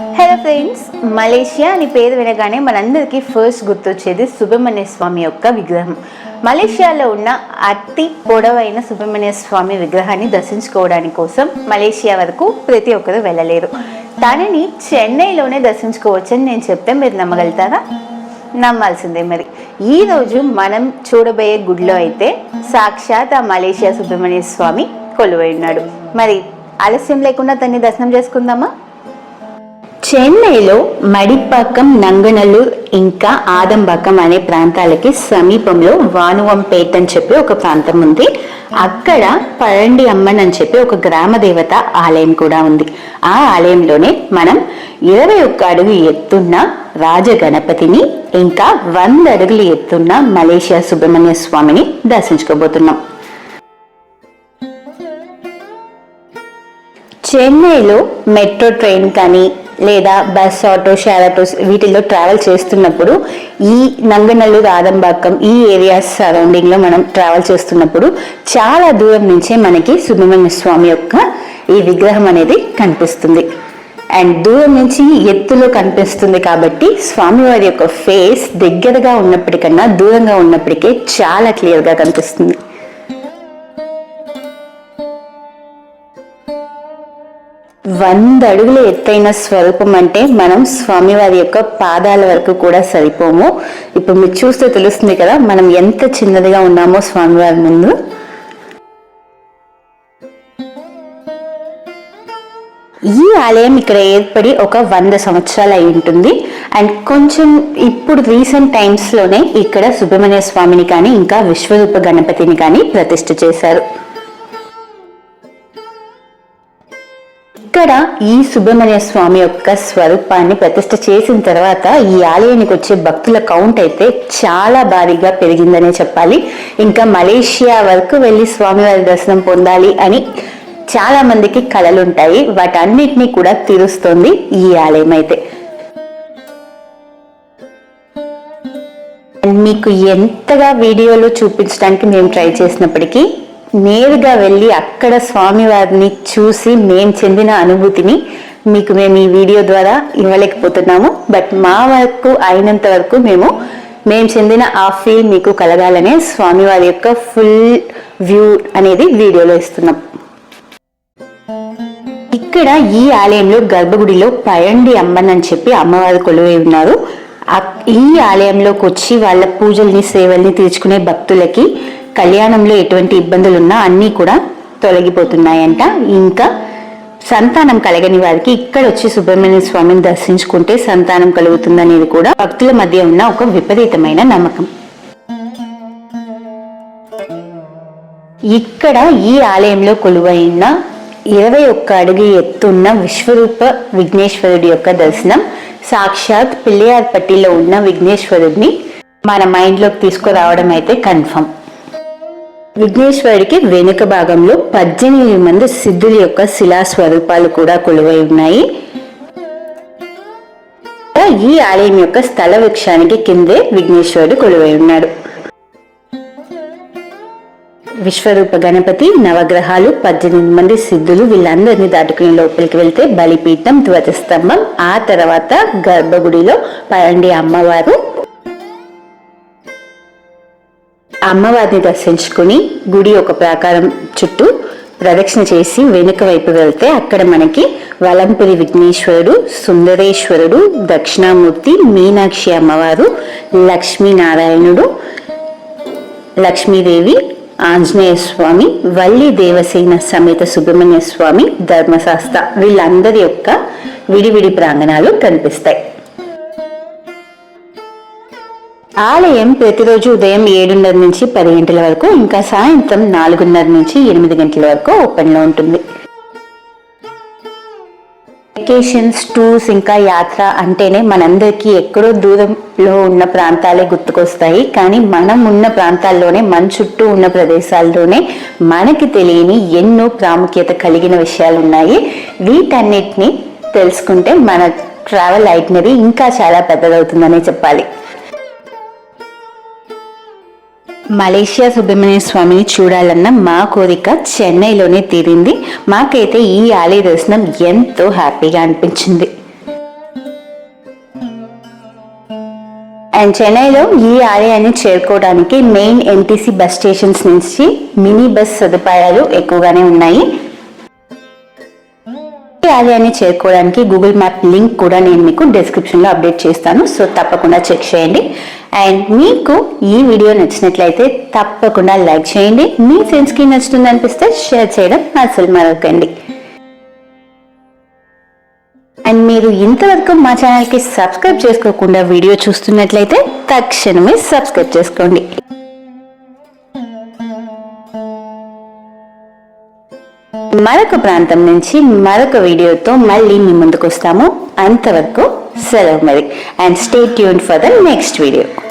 Hello friends Malaysia అని పేరు వినగానే మనందరికీ ఫస్ట్ గుర్తొచ్చేది సుబ్రహ్మణ్య స్వామి యొక్క విగ్రహం. మలేషియాలో ఉన్న అతి పొడవైన సుబ్రహ్మణ్య స్వామి విగ్రహాన్ని దర్శించుకోవడానికి కోసం మలేషియా వరకు ప్రతి ఒక్కరూ వెళ్ళలేరు. తనని చెన్నైలోనే దర్శించుకోవచ్చని నేను చెప్తే మీరు నమ్మగలుగుతారా? నమ్మాల్సిందే మరి. ఈ రోజు మనం చూడబోయే గుడిలో అయితే సాక్షాత్ ఆ మలేషియా సుబ్రహ్మణ్య స్వామి కొలువై ఉన్నాడు. మరి ఆలస్యం లేకుండా తన్ని దర్శనం చేసుకుందామా? చెన్నైలో మడిపాకం నంగనల్లూర్ ఇంకా ఆదంబాకం అనే ప్రాంతాలకి సమీపంలో వానువంపేట్ అని చెప్పి ఒక ప్రాంతం ఉంది. అక్కడ పరండి అమ్మన్ అని చెప్పి ఒక గ్రామ దేవత ఆలయం కూడా ఉంది. ఆ ఆలయంలోనే మనం ఇరవై ఒక్క అడుగు ఎత్తున్న రాజగణపతిని ఇంకా వంద అడుగులు ఎత్తున్న మలేషియా సుబ్రహ్మణ్య స్వామిని దర్శించుకోబోతున్నాం. చెన్నైలో మెట్రో ట్రైన్ కానీ లేదా బస్ ఆటో షేర్ ఆటోస్ వీటిల్లో ట్రావెల్ చేస్తున్నప్పుడు ఈ నంగనల్లూరు ఆదంబాకం ఈ ఏరియాస్ సరౌండింగ్లో మనం ట్రావెల్ చేస్తున్నప్పుడు చాలా దూరం నుంచే మనకి సుబ్రహ్మణ్య స్వామి యొక్క ఈ విగ్రహం అనేది కనిపిస్తుంది. అండ్ దూరం నుంచి ఎత్తులో కనిపిస్తుంది కాబట్టి స్వామివారి యొక్క ఫేస్ దగ్గరగా ఉన్నప్పటికన్నా దూరంగా ఉన్నప్పటికే చాలా క్లియర్గా కనిపిస్తుంది. వంద అడుగుల ఎత్తైన స్వరూపం అంటే మనం స్వామివారి యొక్క పాదాల వరకు కూడా సరిపోము. ఇప్పుడు మీరు చూస్తే తెలుస్తుంది కదా మనం ఎంత చిన్నదిగా ఉన్నామో స్వామివారి ముందు. ఈ ఆలయం ఇక్కడ ఏర్పడి ఒక వంద సంవత్సరాలు అయి ఉంటుంది. అండ్ కొంచెం ఇప్పుడు రీసెంట్ టైమ్స్లోనే ఇక్కడ సుబ్రహ్మణ్య స్వామిని కానీ ఇంకా విశ్వరూప గణపతిని కానీ ప్రతిష్ఠ చేశారు. ఇక్కడ ఈ సుబ్రహ్మణ్య స్వామి యొక్క స్వరూపాన్ని ప్రతిష్ట చేసిన తర్వాత ఈ ఆలయానికి వచ్చే భక్తుల కౌంట్ అయితే చాలా భారీగా పెరిగిందనే చెప్పాలి. ఇంకా మలేషియా వరకు వెళ్ళి స్వామివారి దర్శనం పొందాలి అని చాలా మందికి కళలు ఉంటాయి. వాటన్నిటినీ కూడా తీరుస్తోంది ఈ ఆలయం అయితే. మీకు ఎంతగా వీడియోలో చూపించడానికి మేము ట్రై చేసినప్పటికీ నేరుగా వెళ్ళి అక్కడ స్వామివారిని చూసి మేము చెందిన అనుభూతిని మీకు మేము ఈ వీడియో ద్వారా ఇవ్వలేకపోతున్నాము. బట్ మా వరకు అయినంత వరకు మేము మేము చెందిన ఆ ఫీల్ మీకు కలగాలనే స్వామివారి యొక్క ఫుల్ వ్యూ అనేది వీడియోలో ఇస్తున్నాం. ఇక్కడ ఈ ఆలయంలో గర్భగుడిలో పయండి అమ్మన్ అని చెప్పి అమ్మవారు కొలువై ఉన్నారు. ఈ ఆలయంలోకి వచ్చి వాళ్ళ పూజల్ని సేవల్ని తీర్చుకునే భక్తులకి కళ్యాణంలో ఎటువంటి ఇబ్బందులు ఉన్నా అన్నీ కూడా తొలగిపోతున్నాయంట. ఇంకా సంతానం కలగని వారికి ఇక్కడ వచ్చి సుబ్రహ్మణ్య స్వామిని దర్శించుకుంటే సంతానం కలుగుతుందనేది కూడా భక్తుల మధ్య ఉన్న ఒక విపరీతమైన నమ్మకం. ఇక్కడ ఈ ఆలయంలో కొలువైన ఇరవై ఒక్క అడుగు ఎత్తున్న విశ్వరూప విఘ్నేశ్వరుడి యొక్క దర్శనం సాక్షాత్ పిల్లియార్పట్టిలో ఉన్న విఘ్నేశ్వరుడిని మన మైండ్లోకి తీసుకురావడం అయితే కన్ఫర్మ్. విఘ్నేశ్వరుడికి వెనుక భాగంలో పద్దెనిమిది మంది సిద్ధుల యొక్క శిలా స్వరూపాలు కూడా కొలువై ఉన్నాయి. ఈ ఆలయం యొక్క స్థల వృక్షానికి కిందే విఘ్నేశ్వరుడు కొలువై ఉన్నాడు. విశ్వరూప గణపతి నవగ్రహాలు పద్దెనిమిది మంది సిద్ధులు వీళ్ళందరినీ దాటుకుని లోపలికి వెళ్తే బలిపీఠం ధ్వజస్తంభం ఆ తర్వాత గర్భగుడిలో పరండి అమ్మవారు అమ్మవారిని దర్శించుకుని గుడి ఒక ప్రాకారం చుట్టూ ప్రదక్షిణ చేసి వెనుక వైపు వెళ్తే అక్కడ మనకి వలంపురి విఘ్నేశ్వరుడు సుందరేశ్వరుడు దక్షిణామూర్తి మీనాక్షి అమ్మవారు లక్ష్మీనారాయణుడు లక్ష్మీదేవి ఆంజనేయ స్వామి వల్లి దేవసేన సమేత సుబ్రహ్మణ్య స్వామి ధర్మశాస్త్ర వీళ్ళందరి యొక్క విడివిడి ప్రాంగణాలు కనిపిస్తాయి. ఆలయం ప్రతిరోజు ఉదయం ఏడున్నర నుంచి పది గంటల వరకు ఇంకా సాయంత్రం నాలుగున్నర నుంచి ఎనిమిది గంటల వరకు ఓపెన్లో ఉంటుంది. వెకేషన్స్ టూర్స్ ఇంకా యాత్ర అంటేనే మనందరికీ ఎక్కడో దూరంలో ఉన్న ప్రాంతాలే గుర్తుకొస్తాయి. కానీ మనం ఉన్న ప్రాంతాల్లోనే మన చుట్టూ ఉన్న ప్రదేశాల్లోనే మనకి తెలియని ఎన్నో ప్రాముఖ్యత కలిగిన విషయాలు ఉన్నాయి వీటన్నిటిని తెలుసుకుంటే మన ట్రావెల్ ఐటినరీ ఇంకా చాలా పెద్దదవుతుందనే చెప్పాలి. మలేషియా సుబ్రహ్మణ్య స్వామిని చూడాలన్న మా కోరిక చెన్నైలోనే తీరింది. మాకైతే ఈ ఆలయ దర్శనం ఎంతో హ్యాపీగా అనిపించింది. అండ్ చెన్నైలో ఈ ఆలయాన్ని చేరుకోవడానికి మెయిన్ ఎన్టీసీ బస్ స్టేషన్స్ నుంచి మినీ బస్ సదుపాయాలు ఎక్కువగానే ఉన్నాయి. ఈ ఆలయాన్ని చేరుకోవడానికి గూగుల్ మ్యాప్ లింక్ కూడా నేను మీకు డిస్క్రిప్షన్లో అప్డేట్ చేస్తాను. సో తప్పకుండా చెక్ చేయండి. అండ్ మీకు ఈ వీడియో నచ్చినట్లయితే తప్పకుండా లైక్ చేయండి. మీ ఫ్రెండ్స్కి నచ్చుతుంది అనిపిస్తే షేర్ చేయడం అసలు మరొకండి. అండ్ మీరు ఇంతవరకు మా ఛానల్కి సబ్స్క్రైబ్ చేసుకోకుండా వీడియో చూస్తున్నట్లయితే తక్షణమే సబ్స్క్రైబ్ చేసుకోండి. మరొక ప్రాంతం నుంచి మరొక వీడియోతో మళ్ళీ మీ ముందుకు వస్తాము. అంతవరకు Salome and stay tuned for the next video.